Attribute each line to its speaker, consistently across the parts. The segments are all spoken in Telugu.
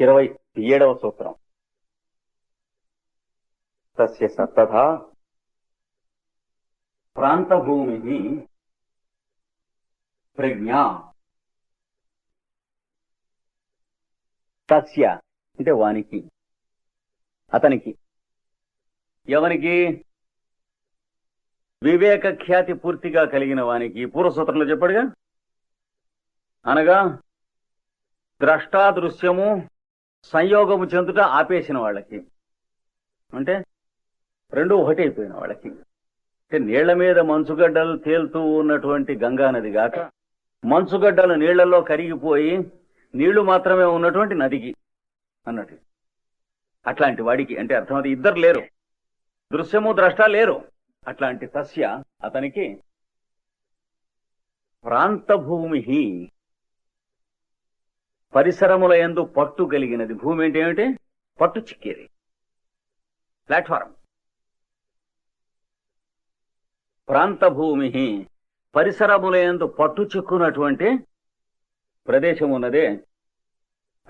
Speaker 1: ఇరవై ఏడవ సూత్రం. తస్య సత్తథ ప్రాంతభూమిని ప్రజ్ఞ. తస్య అంటే వానికి అతనికి. ఎవనికి? వివేక ఖ్యాతి పూర్తిగా కలిగిన వానికి. పూర్వసూత్రంలో చెప్పాడుగా? అనగా ద్రష్టా దృశ్యము సంయోగము చెందుట ఆపేసిన వాళ్ళకి. అంటే రెండు ఒకటి అయిపోయిన వాళ్ళకి. అంటే నీళ్ళ మీద మంచుగడ్డలు తేలుతూ ఉన్నటువంటి గంగా నది గాక మంచుగడ్డలు నీళ్ళలో కరిగిపోయి నీళ్ళు మాత్రమే ఉన్నటువంటి నదికి అన్నట్టు. అట్లాంటి వాడికి అంటే అర్థమది ఇద్దరు లేరు. దృశ్యము ద్రష్ట లేరు. అట్లాంటి తస్య అతనికి ప్రాంతభూమి పరిసరముల ఎందు పట్టు కలిగినది. భూమి అంటే ఏమిటి? పట్టు చిక్కేది. ప్లాట్ఫారం ప్రాంతభూమి పరిసరముల ఎందు పట్టు చిక్కునటువంటి ప్రదేశం ఉన్నదే.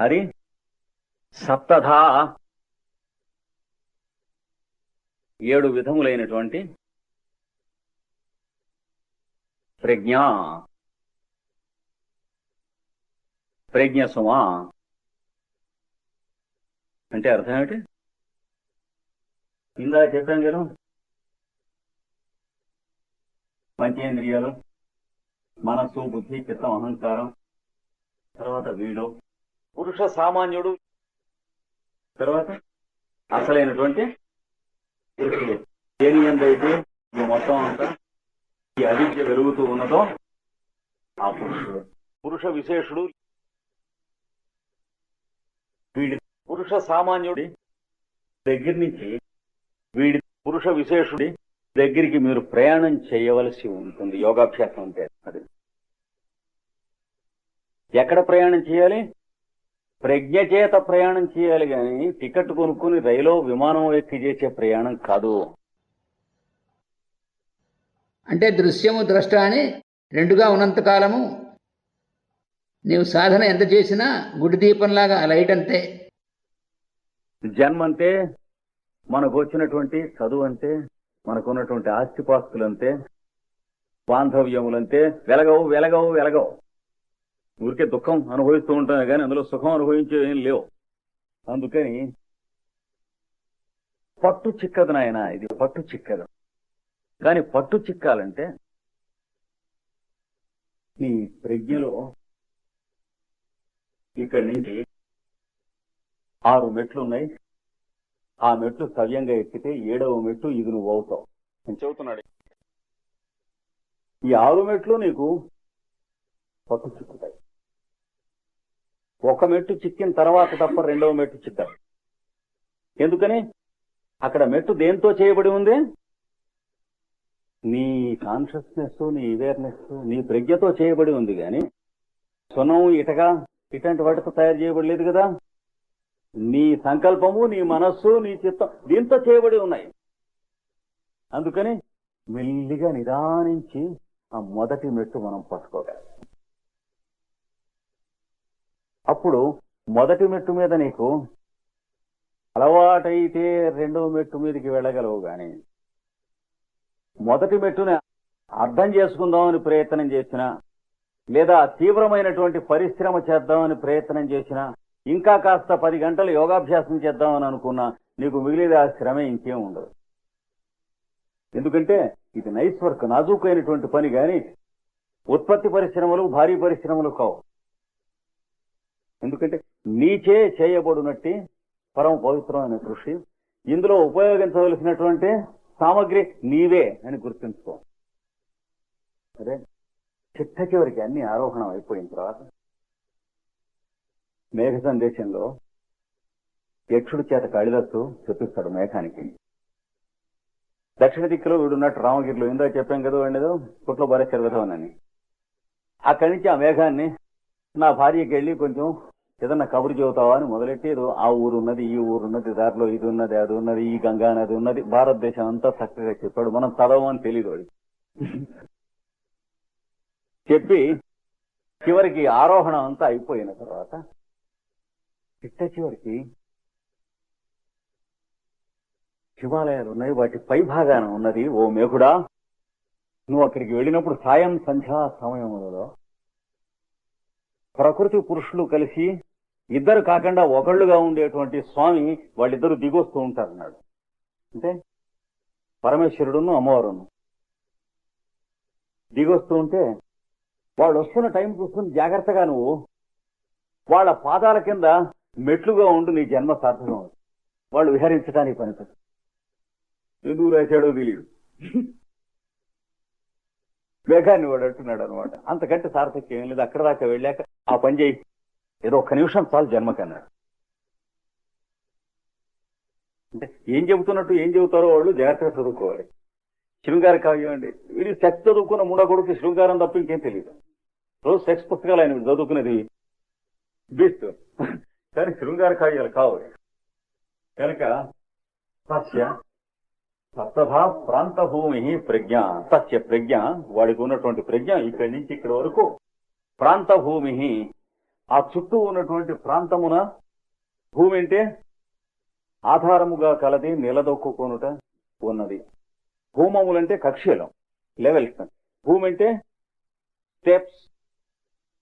Speaker 1: అది సప్తధా ఏడు విధములైనటువంటి ప్రజ్ఞ ప్రజ్ఞాసమా? అంటే అర్థం ఏమిటి? ఇందా చెప్పాం కదా. పంచేంద్రియాలు మనస్సు బుద్ధి చిత్తం అహంకారం తర్వాత వీడు పురుష సామాన్యుడు తర్వాత అసలైనటువంటి పురుషుడు దేని ఎందైతే ఈ మొత్తం అంతా ఈ అవిద్య వెలుగుతూ ఉన్నదో ఆ పురుషుడు. పురుష విశేషుడు వీడి పురుష సామాన్యుడి దగ్గర నుంచి వీడి పురుష విశేషుడి దగ్గరికి మీరు ప్రయాణం చేయవలసి ఉంటుంది. యోగాభ్యాసం అంటే అది. ఎక్కడ ప్రయాణం చేయాలి? ప్రజ్ఞ చేత ప్రయాణం చేయాలి కానీ టికెట్ కొనుక్కుని రైలో విమానం ఎక్కి చేసే ప్రయాణం కాదు.
Speaker 2: అంటే దృశ్యము ద్రష్ట అని రెండుగా ఉన్నంతకాలము నీవు సాధన ఎంత చేసినా గుడి దీపంలాగా ఆ లైట్ అంతే.
Speaker 1: జన్మ అంటే మనకు వచ్చినటువంటి చదువు అంటే మనకున్నటువంటి ఆస్తిపాస్తులంతే బాంధవ్యములంతే వెలగవు వెలగవు వెలగవు. ఊరికే దుఃఖం అనుభవిస్తూ ఉంటాను కానీ అందులో సుఖం అనుభవించే ఏం లేవు. అందుకని పట్టు చిక్కదు నాయన ఇది పట్టు చిక్కదు. కానీ పట్టు చిక్కాలంటే నీ ప్రజ్ఞలో ఇక్కడి నుంచి ఆరు మెట్లు ఉన్నాయి. ఆ మెట్లు సవ్యంగా ఎక్కితే ఏడవ మెట్టు ఇది నువ్వు అవుతావు. నేను చెబుతున్నాడు. ఈ ఆరు మెట్లు నీకు పట్టు చిక్కుతాయి. ఒక మెట్టు చిక్కిన తర్వాత తప్ప రెండవ మెట్టు చిక్కారు ఎందుకని? అక్కడ మెట్టు దేంతో చేయబడి ఉంది? నీ కాన్షియస్నెస్ నీ అవేర్నెస్ నీ ప్రజ్ఞతో చేయబడి ఉంది కానీ సునం ఇటగా ఇటువంటి వాటితో తయారు చేయబడలేదు కదా? నీ సంకల్పము నీ మనస్సు నీ చిత్తం దీంతో చేయబడి ఉన్నాయి. అందుకని మెల్లిగా నిదానించి ఆ మొదటి మెట్టు మనం పట్టుకోగలం అప్పుడు మొదటి మెట్టు మీద నీకు అలవాటైతే రెండవ మెట్టు మీదకి వెళ్ళగలవు గాని మొదటి మెట్టుని అర్థం చేసుకుందామని ప్రయత్నం చేసిన లేదా తీవ్రమైనటువంటి పరిశ్రమ చేద్దామని ప్రయత్నం చేసినా ఇంకా కాస్త పది గంటలు యోగాభ్యాసం చేద్దామని అనుకున్నా నీకు మిగిలేది ఆ శ్రమ ఇంకేం ఉండదు. ఎందుకంటే ఇది నైస్ వర్క్ నాజూకైనటువంటి పని గాని ఉత్పత్తి పరిశ్రమలు భారీ పరిశ్రమలు కావు. ఎందుకంటే నీచే చేయబడినట్టి పరమ పవిత్రమైన కృషి. ఇందులో ఉపయోగించవలసినటువంటి సామగ్రి నీవే అని గుర్తుంచుకో. అదే చిట్ట చివరికి అన్ని ఆరోహణం అయిపోయిన తర్వాత మేఘ సందేశంలో యక్షుడి చేత కాళిదాసు చెప్పిస్తాడు మేఘానికి. దక్షిణ దిక్కులో వీడున్నట్టు రామగిరిలో ఇందా చెప్పాం కదా వాడిదో కుట్లో భార్య విధవనని అక్కడి నుంచి ఆ మేఘాన్ని నా భార్యకి వెళ్ళి కొంచెం ఏదన్నా కబురు చెబుతావా అని మొదలెట్టి ఆ ఊరు ఉన్నది ఈ ఊరున్నది దారిలో ఇది ఉన్నది అది ఉన్నది ఈ గంగా నది ఉన్నది భారతదేశం అంతా చక్కగా చెప్పాడు. మనం చదవమని తెలియదు వాడికి. చెప్పి చివరికి ఆరోహణం అంతా అయిపోయిన తర్వాత చిట్ట చివరికి హిమాలయాలు ఉన్నాయి వాటి పై భాగాన ఉన్నది ఓ మేకుడా నువ్వు అక్కడికి వెళ్ళినప్పుడు సాయం సంధ్యా సమయంలో ప్రకృతి పురుషులు కలిసి ఇద్దరు కాకుండా ఒకళ్ళుగా ఉండేటువంటి స్వామి వాళ్ళిద్దరు దిగొస్తూ ఉంటారు అన్నాడు అంటే పరమేశ్వరుడును అమ్మవారును. దిగొస్తూ ఉంటే వాళ్ళు వస్తున్న టైం చూసుకుని జాగ్రత్తగా నువ్వు వాళ్ళ పాదాల కింద మెట్లుగా ఉండు నీ జన్మ సార్థకం వాళ్ళు విహరించడానికి పనిపడు ఎందుకు రాశాడో తెలియదు. వేగాన్ని వాడు అంటున్నాడు అనమాట అంతకంటే సార్థక్యం ఏం లేదు అక్కడ దాకా వెళ్ళాక ఆ పని చేయి. ఏదో ఒక్క నిమిషం చాలు జన్మకన్నాడు అంటే ఏం చెబుతున్నట్టు ఏం చెబుతారో వాళ్ళు జాగ్రత్తగా చదువుకోవాలి. శృంగార కావ్యం అండి. వీడి శక్తి చదువుకున్న మూడో కొడుకు శృంగారం తప్ప ఇంకేం తెలియదు. రోజు సెక్స్ పుస్తకాలు ఆయన చదువుకునేది బీస్ట్. కానీ శృంగార కావ్యాలు కావు. కనుక సస్య సప్తభా ప్రాంత భూమి ప్రజ్ఞ. సస్య ప్రజ్ఞ వాడికి ఉన్నటువంటి ప్రజ్ఞ ఇక్కడి నుంచి ఇక్కడి వరకు. ప్రాంత భూమి ఆ చుట్టూ ఉన్నటువంటి ప్రాంతమున భూమి అంటే ఆధారముగా కలది నిలదొక్కుకొనుట ఉన్నది. భూమములంటే కక్ష్యలం లెవెల్స్. భూమి అంటే స్టెప్స్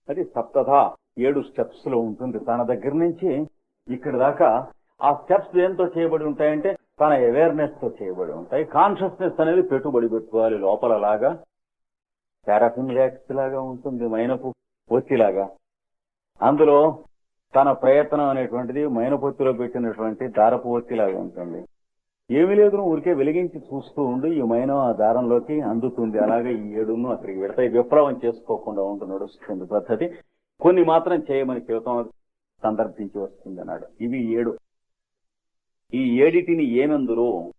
Speaker 1: అది సప్తథ ఏడు స్టెప్స్లో ఉంటుంది. తన దగ్గర నుంచి ఇక్కడ దాకా ఆ స్టెప్స్ దేంతో చేయబడి ఉంటాయంటే తన అవేర్నెస్తో చేయబడి ఉంటాయి. కాన్షియస్నెస్ అనేది పెట్టుబడి పెట్టుకోవాలి లోపల లాగా పారాఫిన్ రియాక్స్ లాగా ఉంటుంది మైనపు పొత్తిలాగా అందులో తన ప్రయత్నం అనేటువంటిది మైనపొత్తిలో పెట్టినటువంటి దారపు ఒత్తిలాగా ఉంటుంది. ఏమీ లేదు ఊరికే వెలిగించి చూస్తూ ఉండి ఈ మైనం ఆ దారంలోకి అందుతుంది. అలాగే ఈ ఏడును అక్కడికి పెడతాయి విప్లవం చేసుకోకుండా ఉంటూ నడుస్తుంది పద్ధతి. కొన్ని మాత్రం చేయమని చెబుతాం సందర్భించి వస్తుంది అన్నాడు ఇవి ఏడు. ఈ ఏడిటిని ఏమెందురు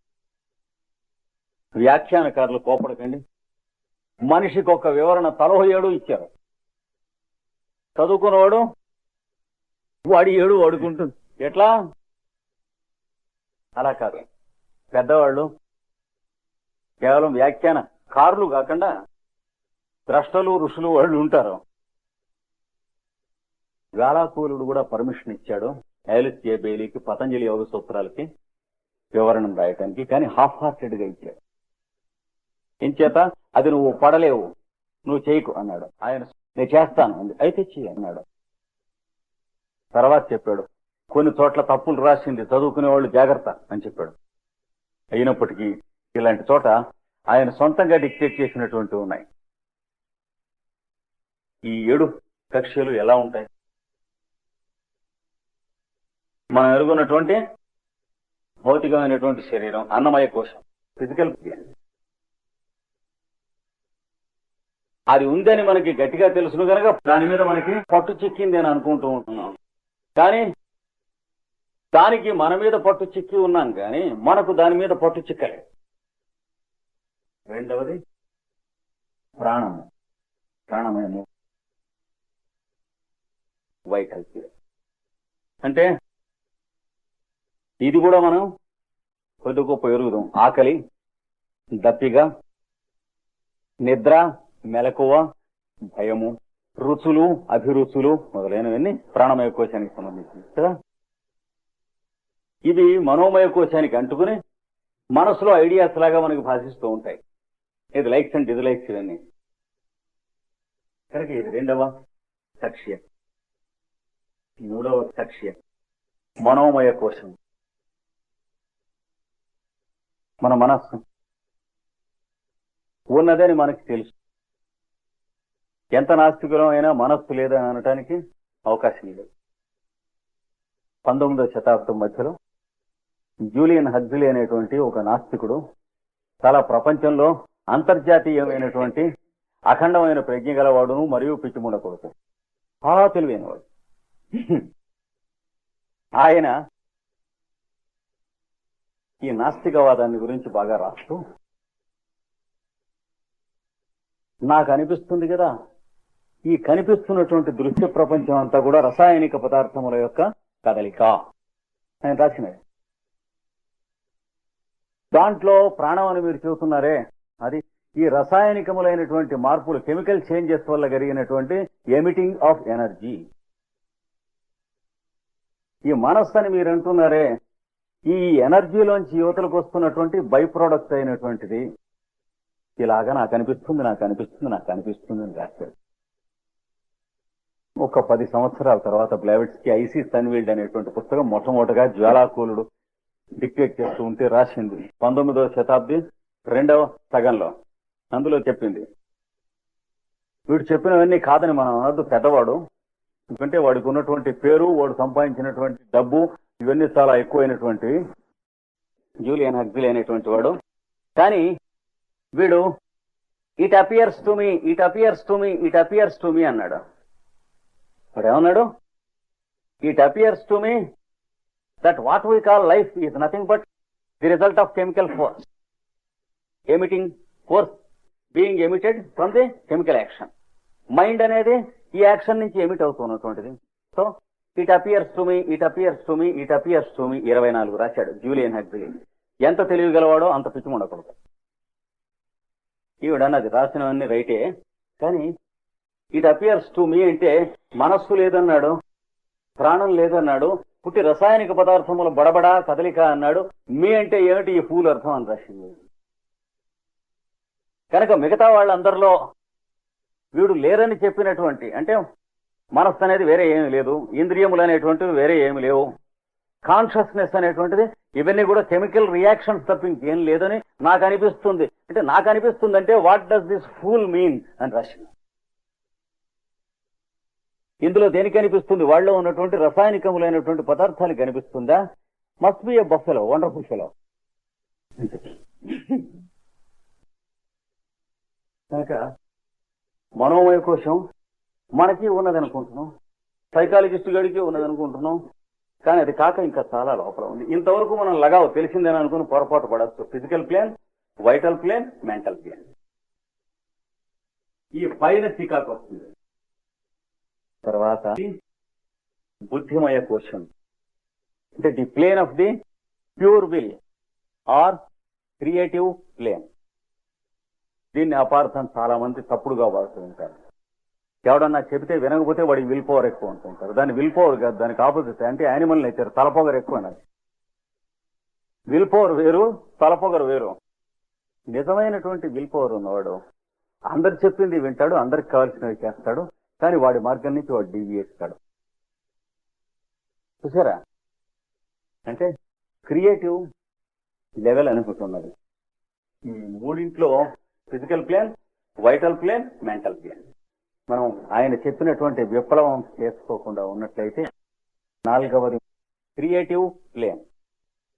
Speaker 1: వ్యాఖ్యానకారులు కోపడకండి. మనిషికి ఒక వివరణ తలో ఏడు ఇచ్చారు. చదువుకున్నవాడు వాడి ఏడు వాడుకుంటుంది. ఎట్లా? అలా కాదు. పెద్దవాళ్ళు కేవలం వ్యాఖ్యాన కారులు కాకుండా ద్రష్టలు ఋషులు వాళ్ళు ఉంటారు. వేలాకూలుడు కూడా పర్మిషన్ ఇచ్చాడు ఎలిస్ బెయిలీకి పతంజలి యోగ సూత్రాలకి వివరణం రాయటానికి కానీ హాఫ్ హార్టెడ్గా ఇచ్చాడు ఇంచేత అది నువ్వు పడలేవు నువ్వు చేయకు అన్నాడు. ఆయన నేను చేస్తాను అంది. అయితే చెయ్యి అన్నాడు. తర్వాత చెప్పాడు కొన్ని చోట్ల తప్పులు రాసింది చదువుకునే వాళ్ళు జాగ్రత్త అని చెప్పాడు. అయినప్పటికీ ఇలాంటి చోట ఆయన సొంతంగా డిక్టేట్ చేసినటువంటి ఉన్నాయి. ఈ ఏడు కక్ష్యలు ఎలా ఉంటాయి? మనం ఎరుగున్నటువంటి భౌతికమైనటువంటి శరీరం అన్నమయ కోశం ఫిజికల్ అది ఉందని మనకి గట్టిగా తెలుసును కనుక దాని మీద మనకి పట్టు చిక్కింది అని అనుకుంటూ ఉంటున్నాం. కానీ దానికి మన మీద పట్టు చిక్కి ఉన్నాం కానీ మనకు దాని మీద పట్టు చిక్కలే. రెండవది ప్రాణము. ప్రాణమయము వైకల్పి. అంటే ఇది కూడా మనం కొద్ది గొప్ప ఎరుగుదాం. ఆకలి దప్పిగా నిద్ర మెలకువ భయము రుచులు అభిరుచులు మొదలైనవన్నీ ప్రాణమయ కోశానికి సంబంధించింది కదా? ఇది మనోమయ కోశానికి అంటుకుని మనసులో ఐడియాస్ లాగా మనకు భాషిస్తూ ఉంటాయి. ఇది లైక్స్ అండ్ డిజలైక్స్ ఇవన్నీ. కనుక ఇది రెండవ కక్ష్య మూడవ కక్ష్య మనోమయ కోశం. మన మనస్సు. ఉన్నదని మనకి తెలుసు. ఎంత నాస్తికులం అయినా మనస్సు లేదా అనటానికి అవకాశం లేదు. పంతొమ్మిదవ శతాబ్దం మధ్యలో జూలియన్ హగ్జిలీ అనేటువంటి ఒక నాస్తికుడు. చాలా ప్రపంచంలో అంతర్జాతీయమైనటువంటి అఖండమైన ప్రజ్ఞ గలవాడును మరియు పిచ్చిముండ కొడుకు. చాలా తెలివైనవాడు. ఆయన ఈ నాస్తికవాదాన్ని గురించి బాగా రాస్తూ నాకు అనిపిస్తుంది కదా ఈ కనిపిస్తున్నటువంటి దృశ్య ప్రపంచం అంతా కూడా రసాయనిక పదార్థముల యొక్క కదలిక. ఆయన రాసినది. దాంట్లో ప్రాణం అని మీరు చూస్తున్నారే. అది ఈ రసాయనికములైనటువంటి మార్పులు కెమికల్ చేంజెస్ వల్ల జరిగినటువంటి ఎమిటింగ్ ఆఫ్ ఎనర్జీ. ఈ మనస్సు అని మీరు అంటున్నారే ఈ ఎనర్జీలోంచి యువతలకు వస్తున్నటువంటి బై ప్రోడక్ట్ అయినటువంటిది. ఇలాగా నాకు అనిపిస్తుంది నాకు అనిపిస్తుంది నాకు అనిపిస్తుంది అని రాశాడు. ఒక పది సంవత్సరాల తర్వాత బ్లావెట్స్కి ఐసీ సన్వీల్డ్ అనేటువంటి పుస్తకం మొట్టమొదటిగా జ్వాలాకూలుడు డిక్టేట్ చేస్తూ ఉంటే రాసింది. పంతొమ్మిదవ శతాబ్ది రెండవ సగంలో. అందులో చెప్పింది. వీడు చెప్పినవన్నీ కాదని మనం అనద్దు పెద్దవాడు. ఎందుకంటే వాడికి ఉన్నటువంటి పేరు వాడు సంపాదించినటువంటి డబ్బు ఇవన్నీ చాలా ఎక్కువైనటువంటి జూలియన్ హగ్జిల్ అనేటువంటి వాడు. కానీ వీడు it appears to me it appears to me it appears to me అన్నాడు. వాడు ఏమన్నాడు it appears to me that what we call life is nothing but the result of chemical force emitting force being emitted from the chemical action mind అనేది ఈ యాక్షన్ నుంచి emit అవుతున్నటువంటిది. So it appears to me it appears to me it appears to me ఇరవై నాలుగు రాశాడు జూలియన్ హెగ్జిలీ ఎంత తెలివి గలవాడో అంత పిచ్చి ఉండకూడదు. ఈవిడన్నది రాసినవన్నీ రైటే కానీ ఇట్ అపియర్స్ టు మీ అంటే మనస్సు లేదన్నాడు ప్రాణం లేదన్నాడు పుట్టి రసాయనిక పదార్థముల బడబడా కదలిక అన్నాడు. మీ అంటే ఏమిటి ఈ పూలు అర్థం అని రాసింది కనుక మిగతా వాళ్ళందరిలో వీడు లేరని చెప్పినటువంటి అంటే మనస్సు అనేది వేరే ఏమీ లేదు ఇంద్రియములు అనేటువంటివి వేరే ఏమి లేవు కాన్షియస్నెస్ అనేటువంటిది ఇవన్నీ కూడా కెమికల్ రియాక్షన్స్ తప్ప ఇంకేం లేదని నాకు అనిపిస్తుంది. అంటే నాకు అనిపిస్తుంది అంటే what does this fool mean అని రాసింది ఇందులో దేనికి అనిపిస్తుంది వాళ్ళలో ఉన్నటువంటి రసాయనికములైనటువంటి పదార్థాలు కనిపిస్తుందా? Must be a buffalo wonderful fellow కనుక మనోమయ కోశం మనకి ఉన్నది అనుకుంటున్నాం సైకాలజిస్ట్ గడికి ఉన్నది అనుకుంటున్నాం కానీ అది కాక ఇంకా చాలా లోపల ఉంది. ఇంతవరకు మనం లగావు తెలిసిందని అనుకుని పొరపాటు పడచ్చు. Physical plane vital plane mental plane ఈ పైన చికాకు వస్తుంది. తర్వాత బుద్ధిమయ కోశం అంటే the plane of the pure will or creative plane. దీన్ని అపార్థం చాలా మంది తప్పుడుగా వాడుతూ ఉంటారు. ఎవడన్నా చెబితే వినకపోతే వాడి విల్ పవర్ ఎక్కువ అనుకుంటారు దాని విల్ పవర్ కాదు దానికి ఆపోజిట్. అంటే యానిమల్ నేచర్ తలపొగరు ఎక్కువ అన్నది. విల్ పవర్ వేరు తలపొగరు వేరు. నిజమైనటువంటి విల్ పవర్ ఉన్నవాడు అందరు చెప్పింది వింటాడు అందరికి కావాల్సినవి చేస్తాడు. కానీ వాడి మార్గం నుంచి వాడు డీవియేస్తాడు చూసారా? అంటే క్రియేటివ్ లెవెల్ అనుకుంటున్నది ఈ మూడింట్లో physical plane vital plane mental plane మనం ఆయన చెప్పినటువంటి విప్లవం చేసుకోకుండా ఉన్నట్లయితే నాలుగవది క్రియేటివ్ ప్లేన్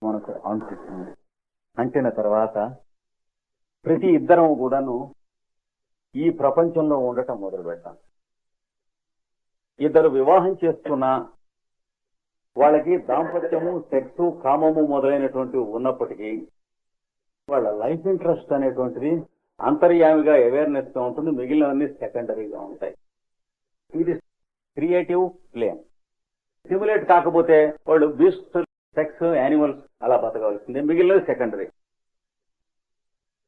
Speaker 1: మనకు అంటుతుంది. అంటిన తర్వాత ప్రతి ఇద్దరం కూడాను ఈ ప్రపంచంలో ఉండటం మొదలు పెడతాం ఇద్దరు వివాహం చేస్తున్నా వాళ్ళకి దాంపత్యము సెక్స్ కామము మొదలైనటువంటివి ఉన్నప్పటికీ వాళ్ళ లైఫ్ ఇంట్రెస్ట్ అనేటువంటిది అంతర్యామిగా అవేర్నెస్గా ఉంటుంది. మిగిలినవన్నీ సెకండరీగా ఉంటాయి. ఇది క్రియేటివ్ ప్లేన్. స్టిమ్యులేట్ కాకపోతే వాళ్ళు బీస్ట్ సెక్స్ యానిమల్స్ అలా బతకవలసిందే. మిగిలినది సెకండరీ.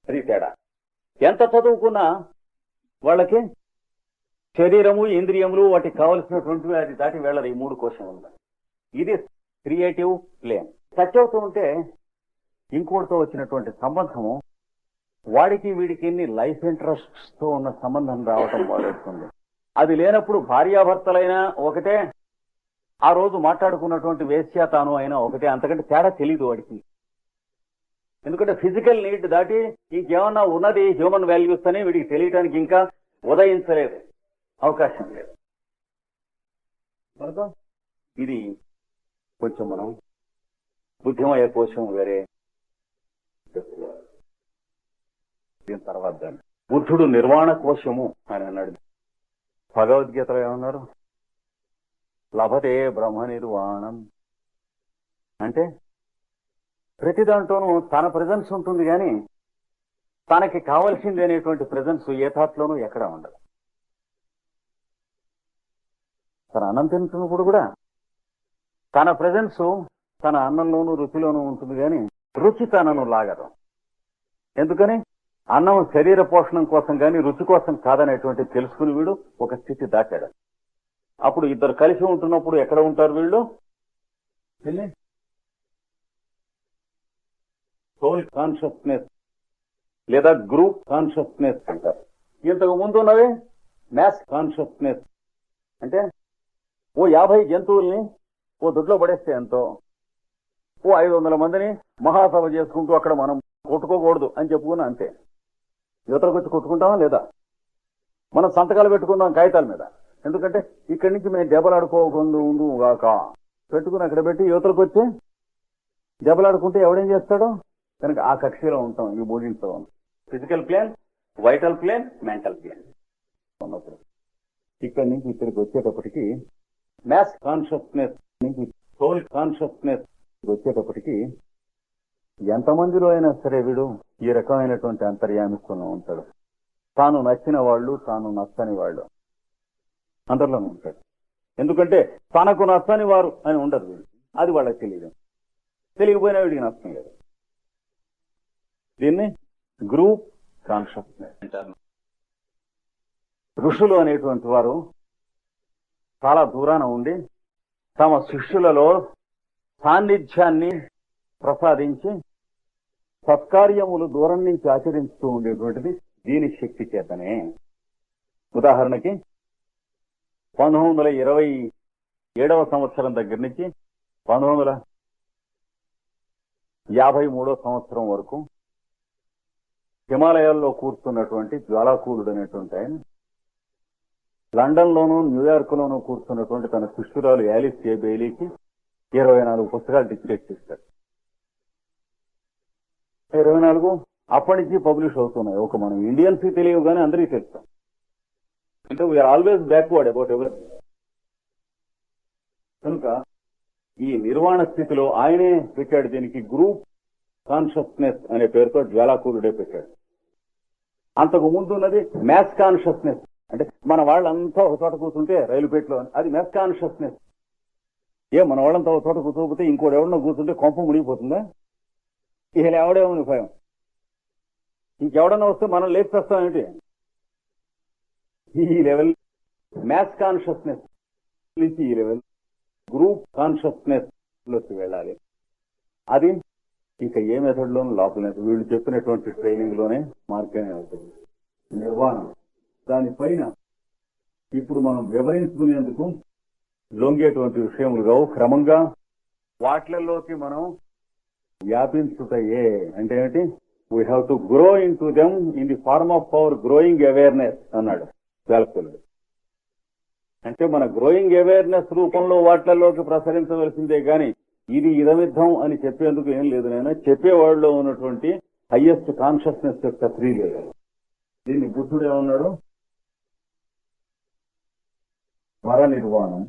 Speaker 1: అది తేడా. ఎంత చదువుకున్నా వాళ్ళకి శరీరము ఇంద్రియములు వాటికి కావలసినటువంటివి అది దాటి వెళ్ళరు ఈ మూడు కోశములు ఇది క్రియేటివ్ ప్లేన్. టచ్ అవుతూ ఉంటే ఇంకోటితో వచ్చినటువంటి సంబంధము వాడికి వీడికి ఎన్ని లైఫ్ ఇంట్రెస్ట్స్తో ఉన్న సంబంధం రావటం మొదలెడుతుంది అది లేనప్పుడు భార్యాభర్తలైనా ఒకటే ఆ రోజు మాట్లాడుకున్నటువంటి వేశ్య తాను అయినా ఒకటే. అంతకంటే తేడా తెలియదు వాడికి. ఎందుకంటే ఫిజికల్ నీడ్ దాటి ఇంకేమన్నా ఉన్నది హ్యూమన్ వాల్యూస్ అని వీడికి తెలియటానికి ఇంకా ఉదయించలేదు. అవకాశం లేదు. కనుక ఇది కొంచెం మనం బుద్ధిమయ కోశం వేరే. దీని తర్వాత దాన్ని. బుద్ధుడు నిర్వాణ కోశము అని అన్నాడు. భగవద్గీతలో ఏమన్నారు? లభతే బ్రహ్మ నిర్వాణం. అంటే ప్రతి దాంట్లోనూ తన ప్రజెన్స్ ఉంటుంది కానీ తనకి కావలసింది అనేటువంటి ప్రజెన్స్ ఏ థాట్లోనూ ఎక్కడ ఉండదు. తన అన్నం తింటున్నప్పుడు కూడా తన ప్రజెన్స్ తన అన్నంలోనూ రుచిలోనూ ఉంటుంది కానీ రుచి తనను లాగదు. ఎందుకని? అన్నం శరీర పోషణం కోసం కానీ రుచి కోసం కాదనేటువంటి తెలుసుకుని వీడు ఒక స్థితి దాటాడు అప్పుడు ఇద్దరు కలిసి ఉంటున్నప్పుడు ఎక్కడ ఉంటారు వీళ్ళు? సోల్ కాన్షియస్నెస్ లేదా గ్రూప్ కాన్షియస్నెస్ అంటారు. ఇంతకు ముందు ఉన్నవి మ్యాస్ కాన్షియస్నెస్ అంటే ఓ యాభై జంతువుల్ని ఓ దొడ్లో పడేస్తే ఎంతో. ఓ ఐదు వందల మందిని మహాసభ చేసుకుంటూ అక్కడ మనం కొట్టుకోకూడదు అని చెప్పుకున్నా అంతే. యువతలకు వచ్చి కొట్టుకుంటామా లేదా? మనం సంతకాలు పెట్టుకుందాం కాగితాల మీద. ఎందుకంటే ఇక్కడి నుంచి మేము దెబ్బలాడుకోకుండా ఉండు కాక పెట్టుకుని అక్కడ పెట్టి యువతలకు వచ్చి దెబ్బలాడుకుంటే ఎవడేం చేస్తాడు? కనుక ఆ కక్షలో ఉంటాం ఈ బోధించడం physical plane vital plane mental plane ఉన్నప్పుడు. ఇక్కడి నుంచి ఇక్కడికి వచ్చేటప్పటికి మ్యాథ్స్ కాన్షియస్నెస్ నుంచి సోల్ కాన్షియస్నెస్ వచ్చేటప్పటికి ఎంతమందిలో అయినా సరే వీడు ఈ రకమైనటువంటి అంతర్యామిత్వంలో ఉంటాడు. తాను నచ్చిన వాళ్ళు తాను నచ్చని వాళ్ళు అందరిలోనూ ఉంటాడు ఎందుకంటే తనకు నచ్చని వారు అని ఉండదు వీడు. అది వాళ్ళకి తెలియదు. తెలియకపోయినా వీడికి నష్టం లేదు. దీన్ని గ్రూప్ కాన్షియస్నెస్ అంటారు. ఋషులు అనేటువంటి వారు చాలా దూరాన ఉండి తమ శిష్యులలో సాన్నిధ్యాన్ని ప్రసాదించి సత్కార్యములు దూరం నుంచి ఆచరిస్తూ ఉండేటువంటిది దీని శక్తి చేతనే. ఉదాహరణకి పంతొమ్మిది వందల ఇరవై ఏడవ సంవత్సరం దగ్గర నుంచి పంతొమ్మిది వందల యాభై మూడో సంవత్సరం వరకు హిమాలయాల్లో కూర్చున్నటువంటి జ్వాలాకూలుడు అనేటువంటి ఆయన లండన్ లోను న్యూయార్క్ లోను కూర్చున్నటువంటి తన శిష్యురాలు యాలిస్ ఏ బెయిలీకి ఇరవై నాలుగు పుస్తకాలు డిక్టేట్ చేశారు ఇరవై నాలుగు అప్పటి నుంచి పబ్లిష్ అవుతున్నాయి. ఒక మనం ఇండియన్స్కి తెలియవు కానీ అందరికీ తెలుస్తాం. అంటే వీఆర్ ఆల్వేస్ బ్యాక్వర్డ్ అబౌట్ ఎవరి కనుక ఈ నిర్వాణ స్థితిలో ఆయనే పెట్టాడు దీనికి గ్రూప్ కాన్షియస్నెస్ అనే పేరుతో జ్వాలాకూరుడే పెట్టాడు. అంతకు ముందు ఉన్నది మ్యాథ్స్ కాన్షియస్నెస్ అంటే మన వాళ్ళంతా ఒక చోట కూర్చుంటే రైలుపేటలో అది మెస్ కాన్షియస్నెస్ ఏ మన వాళ్ళంతా ఒక చోట కూర్చోకపోతే ఇంకోటి ఎవడన్నా కూర్చుంటే కొంప మునిగిపోతుందా? ఇక ఎవడేమని భయం? ఇంకెవడన్నా వస్తే మనం లేపిస్తాం ఏంటి ఈ లెవెల్ మ్యాథ్స్ కాన్షియస్నెస్ నుంచి ఈ లెవెల్ గ్రూప్ కాన్షియస్నెస్లోకి వెళ్ళాలి. అది ఇక ఏ మెథడ్లోనూ లోనూ? లోపల వీళ్ళు చెప్పినటువంటి ట్రైనింగ్లోనే మార్గమే అవుతుంది. నిర్వాణం. దానిపైన ఇప్పుడు మనం వివరించుకునేందుకు లొంగేటువంటి విషయములు కావు. క్రమంగా వాటిలలోకి మనం వ్యాపించుతాయే అంటే ఏంటి we have to grow into them in the form of power growing awareness అన్నాడు వేలకొల్లుడు అంటే మన గ్రోయింగ్ అవేర్నెస్ రూపంలో వాటిలలోకి ప్రసరించవలసిందే గాని ఇది ఇదమిద్ధం అని చెప్పేందుకు ఏం లేదు నేను చెప్పేవాళ్ళలో ఉన్నటువంటి హయ్యెస్ట్ కాన్షియస్నెస్ యొక్క త్రీ లేదు దీన్ని బుద్ధుడు ఏమన్నాడు? వర నిర్వాణం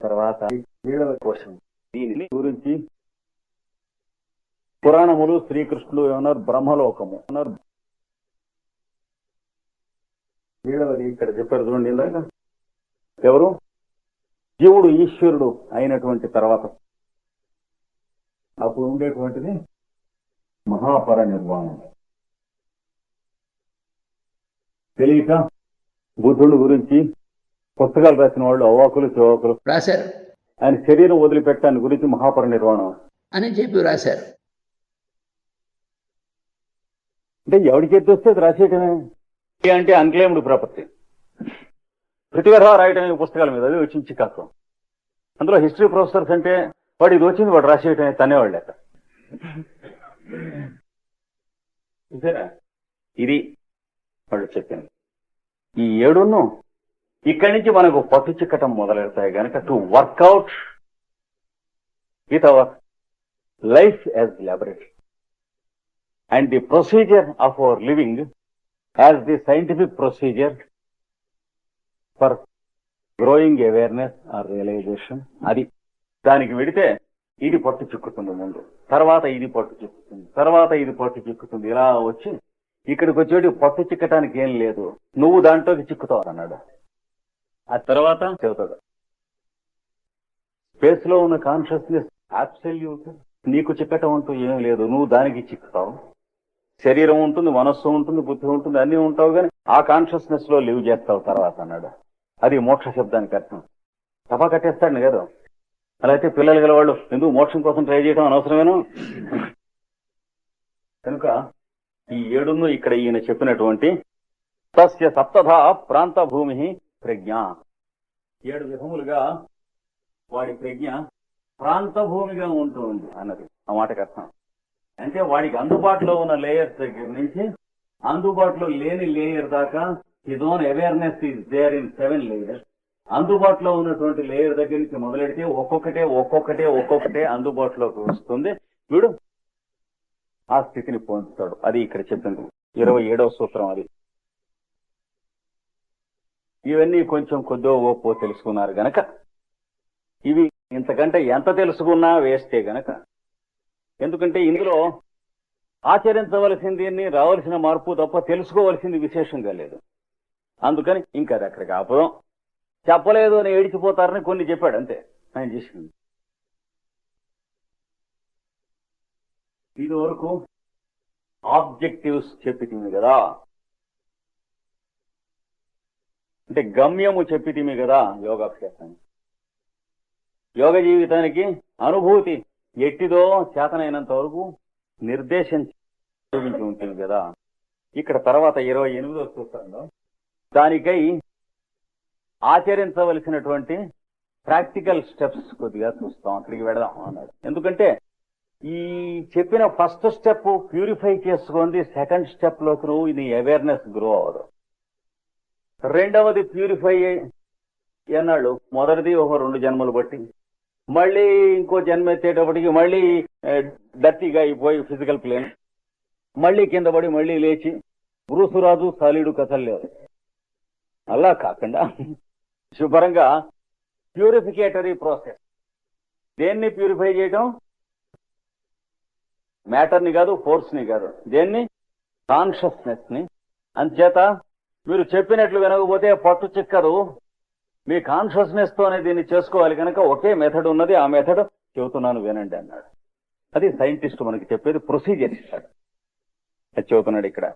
Speaker 1: తర్వాత క్రీడల కోసం దీని గురించి పురాణములు శ్రీకృష్ణుడు ఏమన్నారు? బ్రహ్మలోకము. అన్నారు క్రీడలది ఇక్కడ చెప్పారు చూడండి ఇందాక. ఎవరు? జీవుడు ఈశ్వరుడు అయినటువంటి తర్వాత. అప్పుడు ఉండేటువంటిది మహాపర నిర్వాణం తెలియక బుద్ధుడు గురించి పుస్తకాలు రాసిన వాళ్ళు అవాకులు చోకులు
Speaker 2: రాశారు.
Speaker 1: ఆయన శరీరం వదిలిపెట్టడాన్ని గురించి మహాపర నిర్వాణం
Speaker 2: అని చెప్పి రాశారు.
Speaker 1: అంటే ఎవరికి ఎత్తు వస్తే అది రాసేయటమే? అంటే అన్క్లెయిమ్డ్ ప్రాపర్టీ. ప్రతివరా రాయటం పుస్తకాల మీద అది వచ్చి చికాకు అందులో హిస్టరీ ప్రొఫెసర్స్ అంటే వాడు ఇది వచ్చింది వాడు రాసేయటమే తనేవాళ్ళు లెక్క? ఇది వాడు చెప్పింది. ఈ ఏడును ఇక్కడి నుంచి మనకు పట్టు చిక్కటం మొదలెడతాయి కనుక to work out with our life as laboratory and the procedure of our living as the scientific procedure for growing awareness or realisation అది దానికి వెడితే ఇది పట్టు చిక్కుతుంది ముందు. తర్వాత ఇది పట్టు చిక్కుతుంది. తర్వాత ఇది పట్టు చిక్కుతుంది. ఇలా వచ్చి ఇక్కడికి వచ్చేటి పట్టు చిక్కటానికి ఏం లేదు. నువ్వు దాంట్లోకి చిక్కుతావు అన్నాడు. ఆ తర్వాత చెబుతాడు. స్పేస్లో ఉన్న కాన్షియస్నెస్ అబ్సల్యూట్ నీకు చిక్కటం అంటూ ఏం లేదు. నువ్వు దానికి చిక్కుతావు. శరీరం ఉంటుంది మనస్సు ఉంటుంది బుద్ధి ఉంటుంది అన్ని ఉంటావు కానీ ఆ కాన్షియస్నెస్లో లివ్ చేస్తావు తర్వాత అన్నాడు. అది మోక్ష శబ్దానికి అర్థం. తప కట్టేస్తాడు కదా. అలా అయితే పిల్లలు గల వాళ్ళు ఎందుకు మోక్షం కోసం ట్రై చేయడం అనవసరమేను? కనుక ఈ ఏడును ఇక్కడ ఈయన చెప్పినటువంటి తస్య సప్తధ ప్రాంత భూమి ప్రజ్ఞ. ఏడు విధములుగా వాడి ప్రజ్ఞ ప్రాంత భూమిగా ఉంటుంది అన్నది. ఆ మాటకు అర్థం. అంటే వాడికి అందుబాటులో ఉన్న లేయర్స్ దగ్గర నుంచి అందుబాటులో లేని లేయర్ దాకా his own awareness is there in seven layers అందుబాటులో ఉన్నటువంటి లేయర్ దగ్గర నుంచి మొదలెడితే ఒక్కొక్కటే ఒక్కొక్కటే ఒక్కొక్కటే అందుబాటులోకి వస్తుంది. వీడు ఆ స్థితిని పొందుతాడు అది ఇక్కడ చెప్పింది ఇరవై ఏడవ సూత్రం అది. ఇవన్నీ కొంచెం కొద్దో ఓపో తెలుసుకున్నారు గనక. ఇవి ఇంతకంటే ఎంత తెలుసుకున్నా వేస్తే గనక. ఎందుకంటే ఇందులో ఆచరించవలసింది రావలసిన మార్పు తప్ప తెలుసుకోవలసింది విశేషంగా లేదు. అందుకని ఇంకా అది అక్కడికి ఆపుదాం. చెప్పలేదు అని ఏడిచిపోతారని కొన్ని చెప్పాడు అంతే. ఆయన చేసింది. ఇది వరకు ఆబ్జెక్టివ్స్ చెప్పింది కదా అంటే గమ్యము చెప్పితిమి కదా యోగాభ్యాసాన్ని. యోగ జీవితానికి అనుభూతి ఎట్టిదో చేతనైనంత వరకు నిర్దేశం చూపించి ఉంటుంది కదా. ఇక్కడ తర్వాత ఇరవై ఎనిమిదో సూత్రంలో దానికై ఆచరించవలసినటువంటి ప్రాక్టికల్ స్టెప్స్ కొద్దిగా చూస్తాం అక్కడికి వెళదాం అన్నాడు. ఎందుకంటే ఈ చెప్పిన ఫస్ట్ స్టెప్ ప్యూరిఫై చేసుకుంది సెకండ్ స్టెప్లోకి నువ్వు ఇది అవేర్నెస్ గ్రో అవ్వదు. రెండవది ప్యూరిఫై అన్నాడు మొదటిది ఒక రెండు జన్మలు బట్టి. మళ్ళీ ఇంకో జన్మ ఎత్తేటప్పటికి మళ్ళీ డర్టీగా అయిపోయి ఫిజికల్ ప్లేన్ మళ్ళీ కింద పడి మళ్ళీ లేచి బ్రూసురాజు సాలీడు కథలు అలా కాకుండా శుభ్రంగా ప్యూరిఫికేటరీ ప్రాసెస్ దేన్ని ప్యూరిఫై చేయటం? మ్యాటర్ని కాదు ఫోర్స్ని కాదు. దేన్ని? కాన్షియస్నెస్ని. అంచేత మీరు చెప్పినట్లు వినకపోతే పట్టు చిక్కదు. మీ కాన్షియస్నెస్ తోనే దీన్ని చేసుకోవాలి కనుక ఒకే మెథడ్ ఉన్నది. ఆ మెథడ్ చెబుతున్నాను వినండి అన్నాడు. అది సైంటిస్ట్ మనకి చెప్పేది ప్రొసీజర్ ఇస్తాడు. అది చెబుతున్నాడు ఇక్కడ.